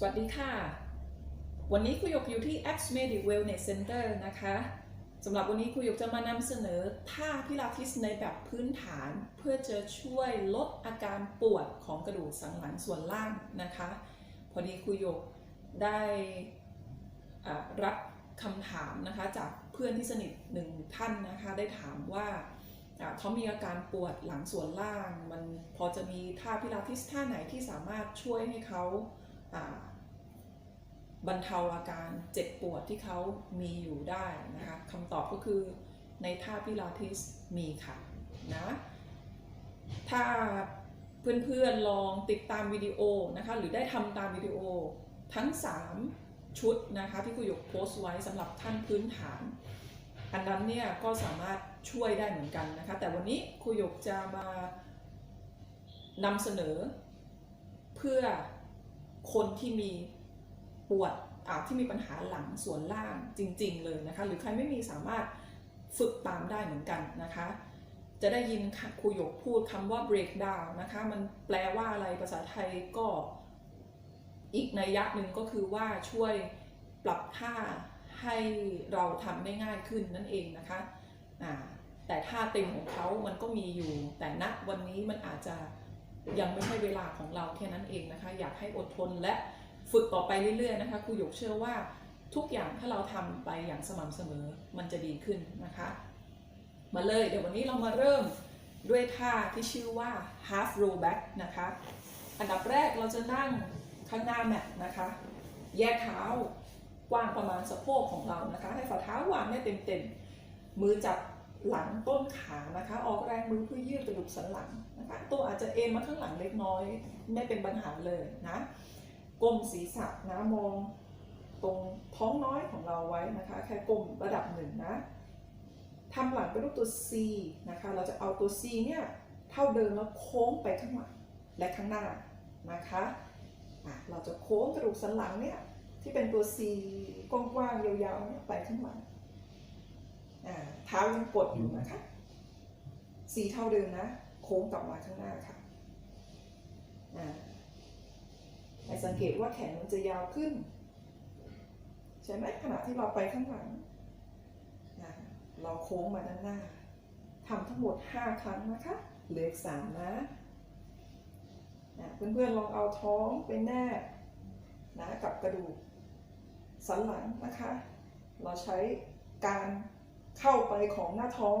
สวัสดีค่ะ วันนี้ครูหยกอยู่ที่ X Medic Wellness Center นะคะสำหรับวันนี้ครูหยกจะมานำเสนอท่าพิลาทิสในแบบพื้นฐานเพื่อจะช่วยลดอาการปวดของกระดูกสันหลังส่วนล่างนะคะ พอดีครูหยกได้รับคำถามนะคะจากเพื่อนที่สนิทหนึ่งท่านนะคะได้ถามว่าเขามีอาการปวดหลังส่วนล่าง มันพอจะมีท่าพิลาทิสท่าไหนที่สามารถช่วยให้เขา บรรเทาอาการเจ็บปวดที่เขามีอยู่ได้นะคะคำตอบก็คือในท่าพิลาทิสมีค่ะนะถ้าเพื่อนๆลองติดตามวิดีโอนะคะหรือได้ทำตามวิดีโอทั้ง 3 ชุดนะคะที่ครูหยกโพสต์ไว้สำหรับท่านพื้นฐาน อันนั้นเนี่ยก็สามารถช่วยได้เหมือนกันนะคะแต่วันนี้ครูหยกจะมานำเสนอเพื่อคนที่มี ปวดอ่าที่มีปัญหาหลังส่วนล่างจริง ๆ เลยนะคะ หรือใครไม่มีสามารถฝึกตามได้เหมือนกันนะคะ จะได้ยินครูหยกพูดคำว่า breakdown นะคะ มันแปลว่าอะไรภาษาไทยก็อีกในยยะหนึ่งก็คือว่าช่วยปรับท่าให้เราทำได้ง่ายขึ้นนั่นเองนะคะแต่ท่าเต็มของเขามันก็มีอยู่ แต่ณวันนี้มันอาจจะยังไม่ใช่เวลาของเราแค่นั้นเองนะคะ อยากให้อดทนและ ฝึกต่อไปเรื่อยๆนะคะครูหยกเชื่อว่าทุกอย่างถ้าเราทำไปอย่างสม่ำเสมอมันจะดีขึ้นนะคะ มาเลยเดี๋ยววันนี้เรามาเริ่มด้วยท่าที่ชื่อว่า half roll back นะคะ อันดับแรกเราจะนั่งข้างหน้าแมทนะคะ แยกเท้ากว้างประมาณสะโพกของเรานะคะ ให้ฝ่าเท้าวางได้เต็มๆ มือจับหลังต้นขานะคะ ออกแรงมือเพื่อยืดกระดูกสันหลังนะคะ ตัวอาจจะเอ็นมาข้างหลังเล็กน้อย ไม่เป็นปัญหาเลยนะ ก้มศีรษะนะมองตรงท้องน้อยของเราไว้นะคะ แค่ก้มระดับหนึ่งนะทำหลังเป็นรูปตัว C นะคะ เราจะเอาตัว C เนี่ยเท่าเดิมแล้วโค้งไปข้างหลังและข้างหน้านะคะะเราจะโค้งกระดูกสันหลังเนี่ยที่เป็นตัว C กว้างๆยาวๆเนี่ยไปข้างหลังเท้ายังกดอยู่นะคะ C เท่าเดิมนะ โค้งกลับมาข้างหน้าค่ะ อ่าให้สังเกตว่าแขนมันจะยาวขึ้น ใช่ไหมขณะที่เราไปข้างหลังอ่าเราโค้งมาด้านหน้าทำทั้งหมด 5 ครั้งนะคะเหลืออีก3นะนะเพื่อนๆลองเอาท้องไปแนบนะกับกระดูกสันหลังนะคะ เราใช้การเข้าไปของหน้าท้อง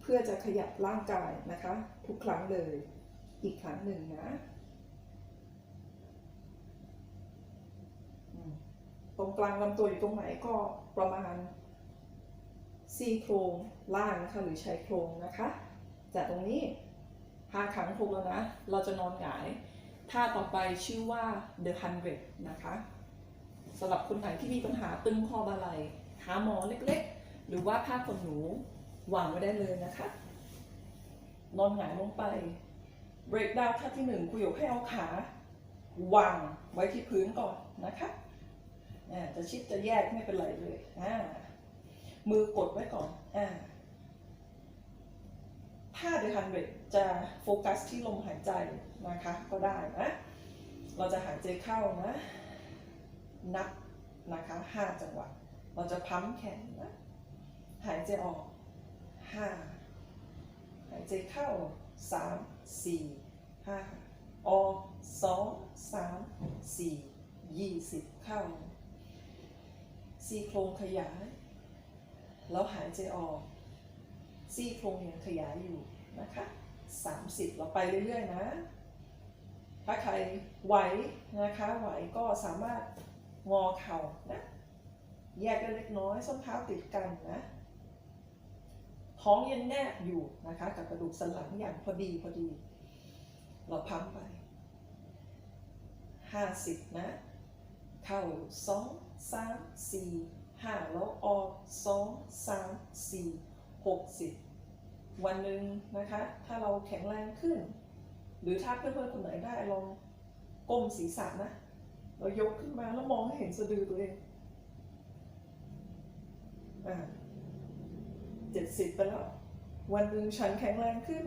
เพื่อจะขยับร่างกายนะคะ ทุกครั้งเลยอีกครั้งหนึ่งนะอืม ตรงกลางลำตัวอยู่ตรงไหนก็ประมาณซี่โครงล่างนะคะหรือชายโครงนะคะ จากตรงนี้ห้าครั้งถูกแล้วนะ เราจะนอนหงายท่าต่อไปชื่อว่า the hundred นะคะสำหรับคนไหนที่มีปัญหาตึงคอบาไหลหาหมอเล็กๆ หรือว่าผ้าขนหนูวางไว้ได้เลยนะคะ นอนหงายลงไป break down ท่าที่หนึ่งคุยกให้เอาขาวางไว้ที่พื้นก่อนนะคะ จะชิดจะแยกไม่เป็นไรเลยมือกดไว้ก่อนอถ้าเดฮันเรจะโฟกัสที่ลมหายใจนะคะก็ได้นะ เราจะหายใจเข้านะ นับนะคะห้าจังหวะ เราจะพั้มแขนนะ หายใจออกห้าหายใจเข้าสามสี่ห้าออกสองสามสี่ยี่สิบเข้า ซี่โครงขยาย แล้วหายใจออก ซี่โครงยังขยายอยู่นะคะ30 เราไปเรื่อยๆนะ ถ้าใครไหวนะคะ ไหวก็สามารถงอเข่านะ แยกกันเล็กน้อยส้นเท้าติดกันนะ ท้องยังแนบอยู่นะคะ กับกระดูกสันหลังอย่างพอดีพอดี เราพัมไป 50 นะ เข้าสองสามสี่ห้าแล้วออกสองสามสี่หกสิบวันหนึ่งนะคะ ถ้าเราแข็งแรงขึ้น หรือถ้าเพื่อนๆคนไหนได้ลองก้มศีรษะนะ เรายกขึ้นมาแล้วมองให้เห็นสะดือตัวเองอ่าเจ็ดสิบไปแล้ว วันหนึ่งฉันแข็งแรงขึ้น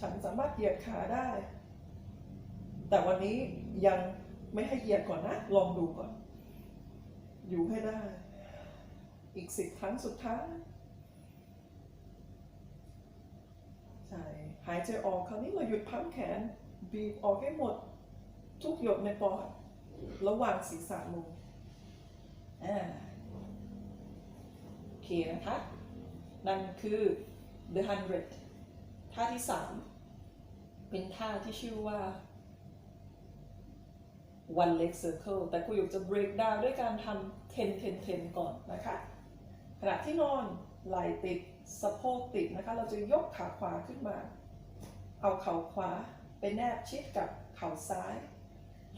ฉันสามารถเหยียดขาได้ แต่วันนี้ยัง ไม่ให้เหยียดก่อนนะ ลองดูก่อน อยู่ให้ได้ อีกสิบครั้งสุดท้าย ใช่ หายใจออกคราวนี้เราหยุดพั้มแขน บีบออกให้หมด ทุกหยดในปอด ระหว่างศีรษะลงอ่าโอเคนะคะ นั่นคือ the hundred ท่าที่สามเป็นท่าที่ชื่อว่า one leg circle แต่ครูหยกจะ break down ด้วยการทำ ten ten ten ก่อนนะคะขณะที่นอนไหล่ติดสะโพกติดนะคะเราจะยกขาขวาขึ้นมา เอาเข่าขวาไปแนบชิดกับเข่าซ้าย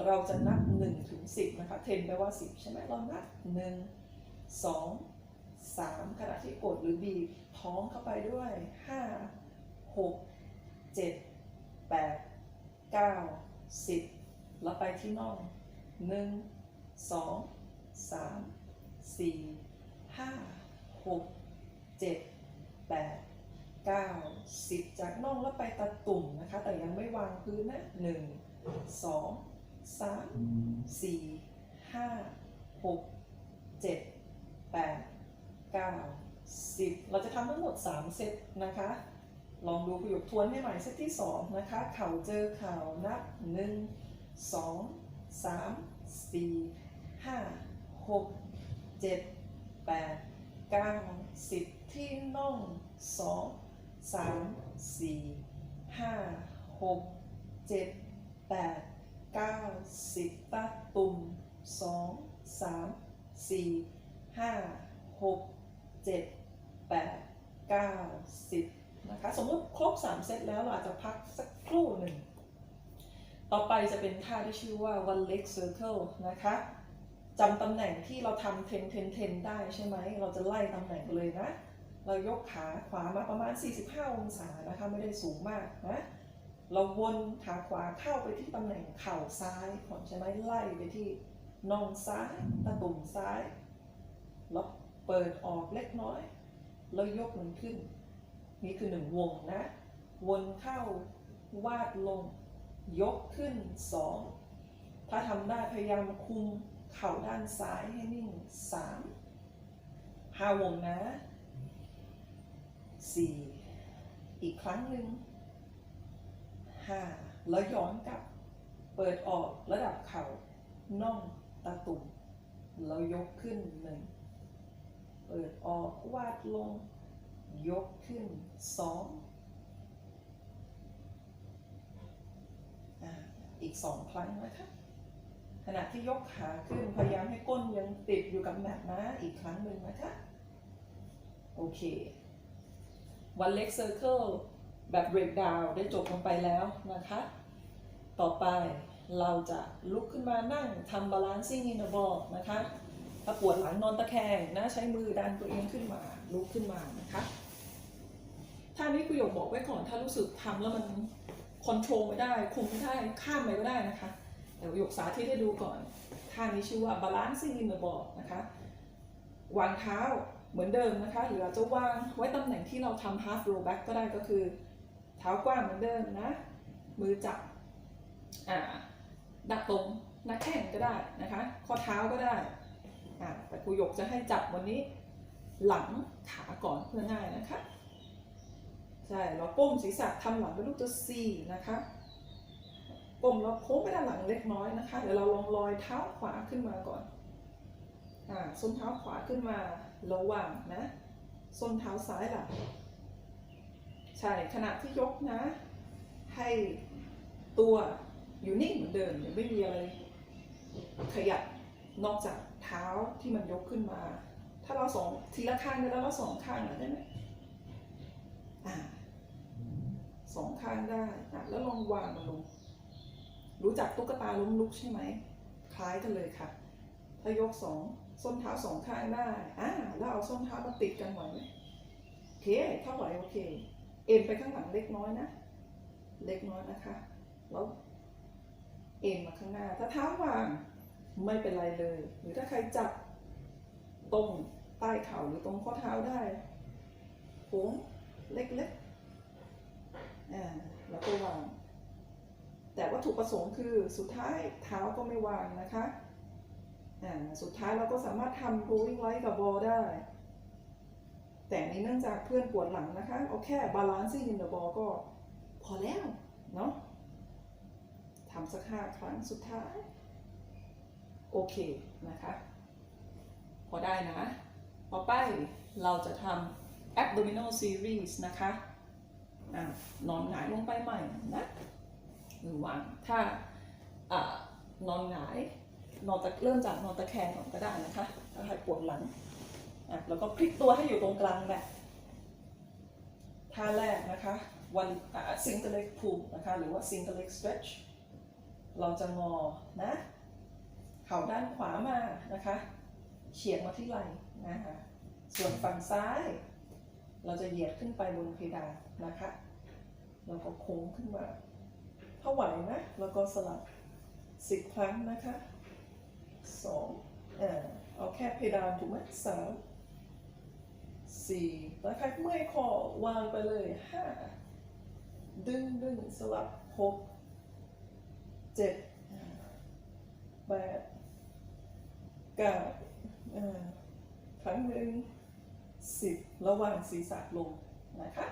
เราจะนับ1ถึง10นะคะ10แปลว่า 10 ใช่ไหมเรานับ 1 2 3ขณะที่กดหรือบีบท้องเข้าไปด้วย 5 6 7 8 9 10 เราไปที่น่องหนึ่งสองสามสี่ห้าหกเจ็ดแปดเก้าสิบจากน่องแล้วไปตะตุ่มนะคะ แต่ยังไม่วางพื้นนะหนึ่งสองสามสี่ห้าหกเจ็ดแปดเก้าสิบเราจะทำทั้งหมดสามเซตนะคะ ลองดูประโยคทวนให้ใหม่เซตที่สองนะคะ เข่าเจอเข่านับหนึ่ง 1 2 3 4 5 6 7 8 9 10ที่น่อง2 3 4 5 6 7 8 9 10ตาตุ่ม2 3 4 5 6 7 8 9 10นะคะสมมติครบ3เซตแล้วเราอาจจะพักสักครู่หนึ่ง ต่อไปจะเป็นท่าที่ชื่อว่า one leg circle นะคะจำตำแหน่งที่เราทำ ten ten ten ได้ใช่ไหม เราจะไล่ตำแหน่งเลยนะ เรายกขาขวามาประมาณ 45 องศานะคะ ไม่ได้สูงมากนะ เราวนขาขวาเข้าไปที่ตำแหน่งเข่าซ้ายก่อนใช่ไหมไล่ไปที่น่องซ้ายตะตุ่มซ้ายแล้วเปิดออกเล็กน้อย แล้วยกมันขึ้น นี่คือหนึ่งวงนะ วนเข้าวาดลง ยกขึ้นสองถ้าทำได้พยายามคุมเข่าด้านซ้ายให้นิ่งสามหาวงนะสี่อีกครั้งหนึ่งห้าแล้วย้อนกลับ เปิดออกระดับเข่าน่องตาตุ่มแล้วยกขึ้นหนึ่งเปิดออกวาดลง ยกขึ้นสอง อีกสองครั้งนะคะขณะที่ยกขาขึ้นพยายามให้ก้นยังติดอยู่กับแมตนะอีกครั้งหนึ่งนะคะ โอเค วันเล็กเซอร์เคิลแบบ breakdown ได้จบลงไปแล้วนะคะ ต่อไปเราจะลุกขึ้นมานั่งทำ balancing in the ball นะคะ ถ้าปวดหลังนอนตะแคงนะใช้มือดันตัวเองขึ้นมา ลุกขึ้นมานะคะท่านี้คุยกบอกไว้ก่อนถ้ารู้สึกทำแล้วมัน คอนโทรลไม่ได้คุมไม่ได้ข้ามไปก็ได้นะคะแต่หยกสาธิตให้ดูก่อนท่านี้ชื่อว่า balancing in the ball นะคะวางเท้าเหมือนเดิมนะคะ หรืออาจจะวางไว้ตำแหน่งที่เราทำ half roll back ก็ได้ก็คือ เท้ากว้างเหมือนเดิมนะ มือจับอ่าดักตรงหน้าแข้งก็ได้นะคะ ข้อเท้าก็ได้อ่าแต่ครูหยกจะให้จับวันนี้ หลังขาก่อนเพื่อง่ายนะคะ ใช่เราก้มศีรษะทำหลังเป็นรูปตัว C นะคะก้มแล้วโค้งไปด้านหลังเล็กน้อยนะคะเดี๋ยวเราลองลอยเท้าขวาขึ้นมาก่อนอ่าส้นเท้าขวาขึ้นมาระหว่างนะส้นเท้าซ้ายหล่ะใช่ขณะที่ยกนะ ให้ตัวอยู่นิ่งเหมือนเดิมยังไม่มีอะไรขยับนอกจากเท้าที่มันยกขึ้นมา ถ้าเราสองทีละข้างได้แล้วเราสองข้างได้ไหมอ่า สองข้างได้อะแล้วลองวางมันลง รู้จักตุ๊กตาล้มลุกใช่ไหม คล้ายกันเลยค่ะ ถ้ายกสองส้นเท้าสองข้างได้ อ่า แล้วเอาส้นเท้ามาติดกันไหวไหมโอเค ถ้าไหวโอเค เอ็นไปข้างหลังเล็กน้อยนะ เล็กน้อยนะคะ แล้วเอ็นมาข้างหน้า ถ้าเท้าวางไม่เป็นไรเลย หรือถ้าใครจับตรงใต้เข่าหรือตรงข้อเท้าได้โค้งเล็กๆ แล้วก็วาง แต่ว่าถุประสงค์คือสุดท้ายเท้าก็ไม่วางนะคะอ่สุดท้ายเราก็สามารถทำ rolling right กับบอลได้ แต่นี้เนื่องจากเพื่อนปวดหลังนะคะ เอาแค่ balancing in the ball ก็พอแล้ว เนาะทำสักห้าครั้งสุดท้าย โอเคนะคะ พอได้นะ ต่อไปเราจะทำ abdominal series นะคะ นอนหงายลงไปใหม่นะหรือวางถ้าอนอนหงายนอนตะเริ่มจากนอนตะแคงก่อนก็ได้นะคะถ้าใครปวดหลังแล้วก็พลิกตัวให้อยู่ตรงกลางแหละท่าแรกนะคะวันอ่า single leg pull นะคะหรือว่า single leg stretch เราจะงอนะ เข่าด้านขวามานะคะเฉียงมาที่ไหล่นะคะส่วนฝั่งซ้าย เราจะเหยียดขึ้นไปบนเพดานนะคะแล้วก็โค้งขึ้นมา ถ้าไหวนะแล้วก็สลับสิบครั้งนะคะสองเออเอาแค่เพดานถูกไหมสามสี่แล้วใครเมื่อยคอวางไปเลยห้าดึงดึงสลับหกเจ็ดแปดเก้าครั้งหนึ่ง สิบระหว่างศีรษะลงนะคะ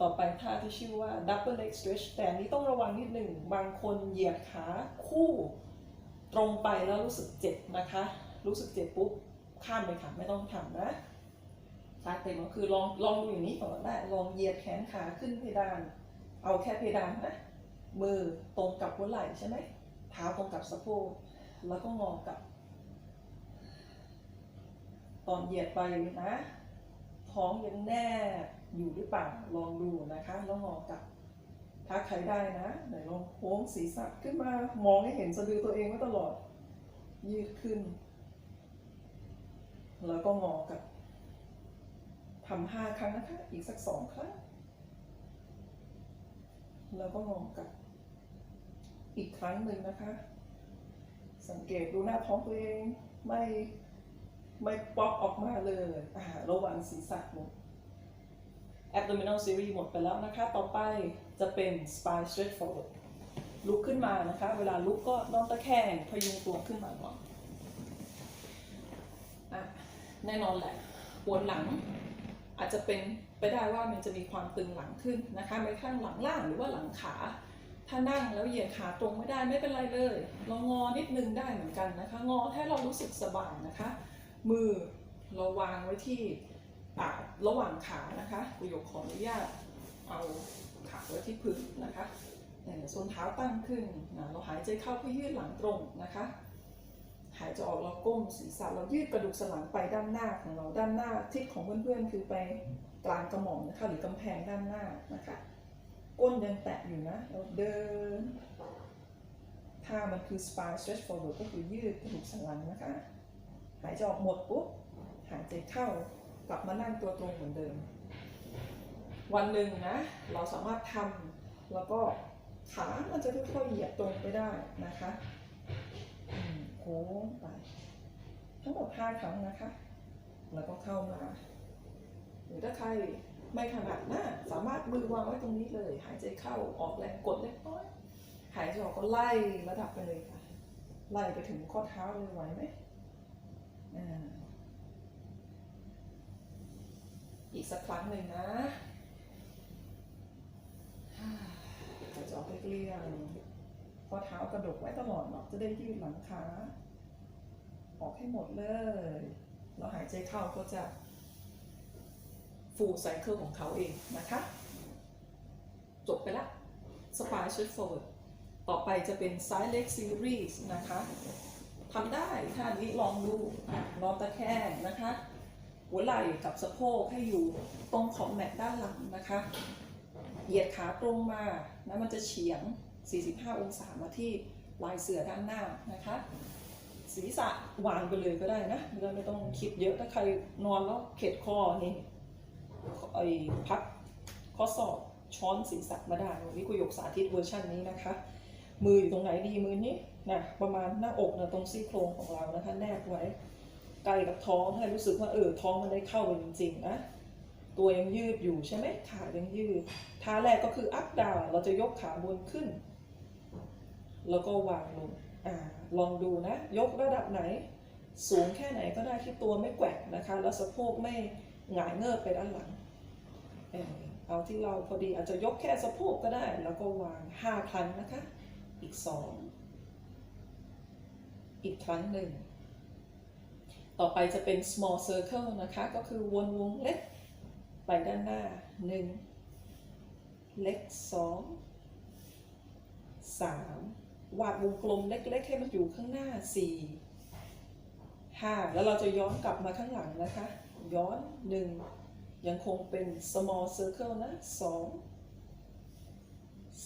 ต่อไปท่าที่ชื่อว่า double leg stretch แต่นี้ต้องระวังนิดหนึ่ง บางคนเหยียดขาคู่ตรงไปแล้วรู้สึกเจ็บนะคะ รู้สึกเจ็บปุ๊บ ข้ามไปค่ะ ไม่ต้องทำนะท่าเต็มก็คือลองลองดูอย่างนี้ก่อนได้ลองเหยียดแขนขาขึ้นเพดาน เอาแค่เพดานนะ มือตรงกับหัวไหล่ใช่ไหมเท้าตรงกับสะโพกแล้วก็งอกับตอนเหยียดไปนะ ท้องยังแน่อยู่หรือเปล่าลองดูนะคะแล้วงอกลับถ้าใครได้นะไหนลองโค้งศีรษะขึ้นมามองให้เห็นสะดือตัวเองไว้ตลอด ยืดขึ้น แล้วก็งอกับทำห้าครั้งนะคะอีกสักสองครั้งแล้วก็งอกับอีกครั้งหนึ่งนะคะ สังเกตดูหน้าท้องตัวเองไม่ ไม่ป๊อปออกมาเลยอ่าระหว่างศีรษะลง abdominal series หมดไปแล้วนะคะ ต่อไปจะเป็น spine stretch forward ลุกขึ้นมานะคะ เวลาลุกก็นอนตะแคงพยุงตัวขึ้นมาก่อนอะแน่นอนแหละปวดหลังอาจจะเป็นไปได้ว่ามันจะมีความตึงหลังขึ้นนะคะไม่ข้างหลังล่างหรือว่าหลังขา ถ้านั่งแล้วเหยียดขาตรงไม่ได้ไม่เป็นไรเลย เรางอนิดนึงได้เหมือนกันนะคะ งอให้เรารู้สึกสบายนะคะ มือเราวางไว้ที่อ่าระหว่างขานะคะประโยคขออนุญาตเอาขาไว้ที่พื้นนะคะเนี่ยส่วนเท้าตั้งขึ้นนะเราหายใจเข้าเพื่อยืดหลังตรงนะคะ หายใจออกเราก้มศีรษะเรายืดกระดูกสันหลังไปด้านหน้าของเราด้านหน้าทิศของเพื่อนๆคือไปกลางกระหม่อมนะคะหรือกำแพงด้านหน้านะคะก้นยังแตะอยู่นะเราเดินท่ามันคือ spine stretch forward ก็คือยืดกระดูกสันหลังนะคะ หายใจออกหมดปุ๊บหายใจเข้ากลับมานั่งตัวตรงเหมือนเดิม วันหนึ่งนะ เราสามารถทำแล้วก็ขามันจะค่อยๆเหยียดตรงไปได้นะคะโค้งไป ทั้งหมดห้าครั้งนะคะ แล้วก็เข้ามา หรือถ้าใครไม่ถนัดน้าสามารถมือวางไว้ตรงนี้เลย หายใจเข้าออกแรงกดเล็กน้อย หายใจออกก็ไล่ระดับไปเลยค่ะ ไล่ไปถึงข้อเท้าเลยไหวไหม อีกสักครั้งหนึ่งนะหายใจออกเกลี้ยงๆข้อเท้ากระดกไว้ตลอดเนาะจะได้ยืดหลังขาออกให้หมดเลยแล้วหายใจเข้าก็จะฟูลไซเคิลของเขาเองนะคะ จบไปละ Spine Stretch Forward ต่อไปจะเป็น Side Leg Series นะคะ ทำได้ท่านี้ลองดูนอนตะแคงนะคะ หัวไหล่กับสะโพกให้อยู่ตรงขอบแมตด้านหลังนะคะ เหยียดขาตรงมานะมันจะเฉียง 45 องศามาที่ลายเสือด้านหน้านะคะ ศีรษะวางไปเลยก็ได้นะเราไม่ต้องคิดเยอะถ้าใครนอนแล้วเข็ดคอนี่ไอ้พักข้อศอกช้อนศีรษะมาได้วันนี้คุยกสาธิตเวอร์ชันนี้นะคะ มืออยู่ตรงไหนดีมือนี้ นะประมาณหน้าอกนะตรงซี่โครงของเรานะคะแนบไว้ใกล้กับท้องให้รู้สึกว่าเออท้องมันได้เข้าไปจริงๆนะตัวยังยืดอยู่ใช่ไหมขายังยืดท่าแรกก็คืออัพดาวเราจะยกขาบนขึ้น แล้วก็วางลงอ่าลองดูนะ ยกระดับไหน สูงแค่ไหนก็ได้ที่ตัวไม่แกว่งนะคะ แล้วสะโพกไม่หงายเงิบไปด้านหลัง เออเอาที่เราพอดีอาจจะยกแค่สะโพกก็ได้ แล้วก็วาง 5 ครั้งนะคะ อีก 2 อีกครั้งหนึ่ง ต่อไปจะเป็น small circle นะคะ ก็คือวนวงเล็ก ไปด้านหน้า 1 เล็ก 2 3 วาดวงกลมเล็กๆ ให้มันอยู่ข้างหน้า 4 5 แล้วเราจะย้อนกลับมาข้างหลังนะคะ ย้อน 1 ยังคงเป็น small circle นะ 2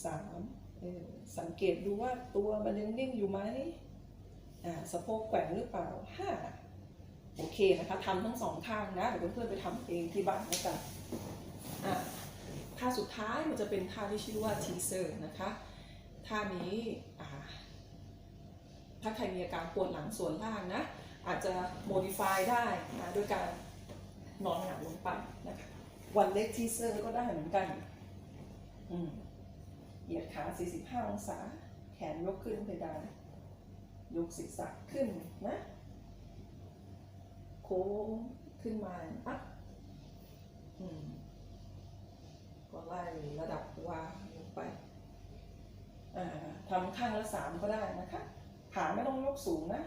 3 สังเกตดูว่าตัวมันยังนิ่งอยู่ไหม สะโพกแกว่งหรือเปล่า5โอเคนะคะทำทั้งสองข้างนะเดี๋ยวเพื่อนๆไปทำเองที่บ้านแล้วกันอะท่าสุดท้ายมันจะเป็นท่าที่ชื่อว่า teaser นะคะท่านี้ถ้าใครมีอาการปวดหลังส่วนล่างนะ อาจจะ modify ได้นะด้วยการนอนหงายลงไปนะคะวันเล็ก teaser ก็ได้เหมือนกันเหยียดขา 45 องศา แขนยกขึ้นเพดาน ยกศีรษะขึ้นนะโค้งขึ้นมาอัพก็ไล่ระดับวางลงไปทำข้างละสามก็ได้นะคะขาไม่ต้องยกสูงนะ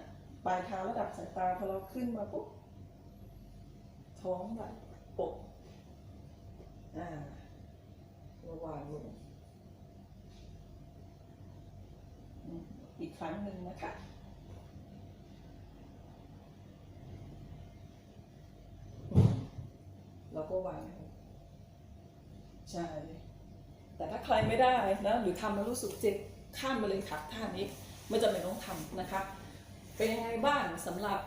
ปลายเท้าระดับสายตาพอเราขึ้นมาปุ๊บท้องไหลปกอ่าระวางลงอีกครั้งหนึ่งนะคะ แล้วก็วางใช่ แต่ถ้าใครไม่ได้นะหรือทำแล้วรู้สึกเจ็บข้ามไปเลยค่ะท่านี้ไม่จำเป็นต้องทำนะคะ เป็นยังไงบ้างสำหรับ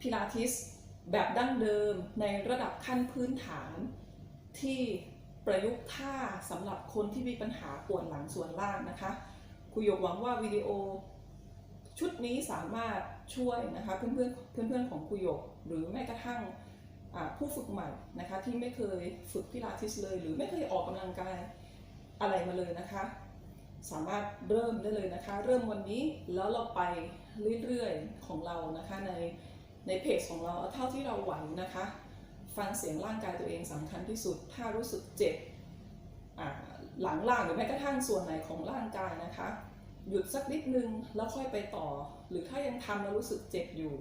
พิลาทิสแบบดั้งเดิมในระดับขั้นพื้นฐานที่ประยุกต์ท่าสำหรับคนที่มีปัญหาปวดหลังส่วนล่างนะคะคุยยกหวังว่าวิดีโอชุดนี้สามารถช่วยนะคะเพื่อนๆเพื่อนๆของคุยยกหรือแม้กระทั่ง ผู้ฝึกใหม่นะคะที่ไม่เคยฝึกพิลาทิสเลย หรือไม่เคยออกกำลังกายอะไรมาเลยนะคะ สามารถเริ่มได้เลยนะคะ เริ่มวันนี้แล้วเราไปเรื่อยๆของเรานะคะในในเพจของเราเท่าที่เราไหวนะคะ ฟังเสียงร่างกายตัวเองสำคัญที่สุด ถ้ารู้สึกเจ็บหลังล่างหรือแม้กระทั่งส่วนไหนของร่างกายนะคะ หยุดสักนิดนึงแล้วค่อยไปต่อ หรือถ้ายังทำแล้วรู้สึกเจ็บอยู่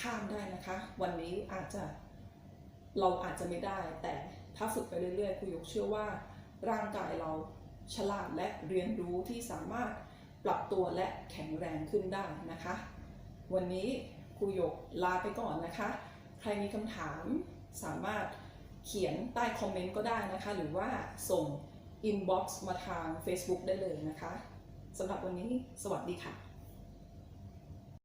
ข้ามได้นะคะ วันนี้อาจจะ เราอาจจะไม่ได้ แต่ถ้าฝึกไปเรื่อยๆครูยกเชื่อว่าร่างกายเราฉลาดและเรียนรู้ที่สามารถปรับตัวและแข็งแรงขึ้นได้นะคะ วันนี้ครูยกลาไปก่อนนะคะ ใครมีคำถามสามารถเขียนใต้คอมเมนต์ก็ได้นะคะ หรือว่าส่ง inbox มาทาง Facebook ได้เลยนะคะสำหรับวันนี้สวัสดีค่ะ